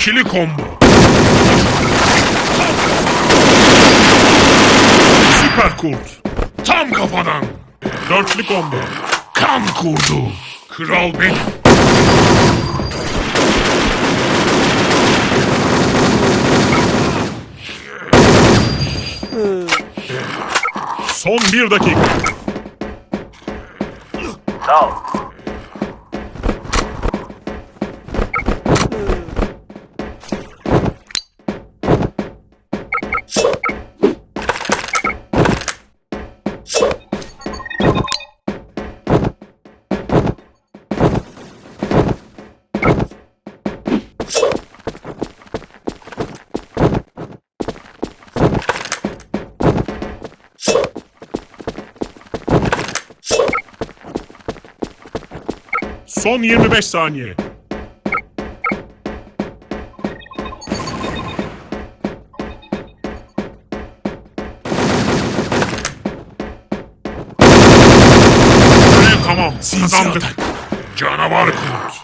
İkili combo. Süper kurt. Tam kafadan. Dörtlü combo. Kan kurdu. Kral benim. Son bir dakika. Sağ ol. Son 25 saniye. Görev tamam. Sinsi Kazandık. atak. Canavar kurt.